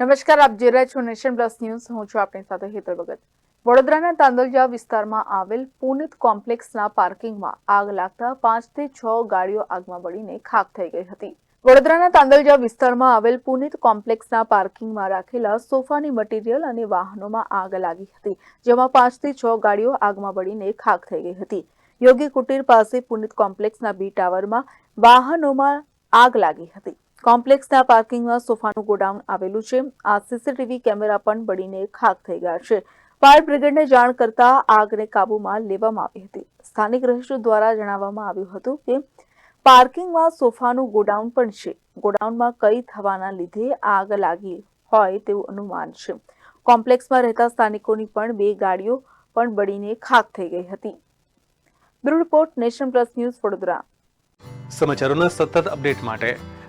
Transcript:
નમસ્કાર, આપ જોઈ રહ્યા છો નેશન પ્લસ ન્યૂઝ. હું છું આપની સાથે હેતલ ભગત. વડોદરાના તાંદલજા વિસ્તારમાં આવેલ પુનિત કોમ્પ્લેક્સના પાર્કિંગમાં આગ લાગતા પાંચથી છ ગાડીઓ આગમાં બળીને ખાક થઈ ગઈ હતી. વડોદરાના તાંદલજા વિસ્તારમાં આવેલ પુનિત કોમ્પ્લેક્સના પાર્કિંગમાં રાખેલા સોફાની મટીરીયલ અને વાહનોમાં આગ લાગી હતી, જેમાં પાંચથી છ ગાડીઓ આગમાં બળીને ખાક થઈ ગઈ હતી. યોગી કુટીર પાસે પુનિત કોમ્પ્લેક્સના બી ટાવરમાં વાહનોમાં આગ લાગી હતી. કોમ્પ્લેક્સના પાર્કિંગમાં સોફાનું ગોડાઉન આવેલું છે. આ સીસીટીવી કેમેરા પણ બળીને ખાક થઈ ગયા છે. ફાયર બ્રિગેડને જાણ કરતા આગને કાબૂમાં લેવામાં આવી હતી. સ્થાનિક રહીશો દ્વારા જણાવવામાં આવ્યું હતું કે, પાર્કિંગમાં સોફાનું ગોડાઉન પણ છે. ગોડાઉનમાં કઈ થવાના લીધે આગ લાગી હોય તેવું અનુમાન છે. કોમ્પ્લેક્સમાં રહેતા સ્થાનિકોની પણ બે ગાડીઓ પણ બળીને ખાક થઈ ગઈ હતી. Bureau report nation plus news Vadodara. સમાચારોના સતત અપડેટ માટે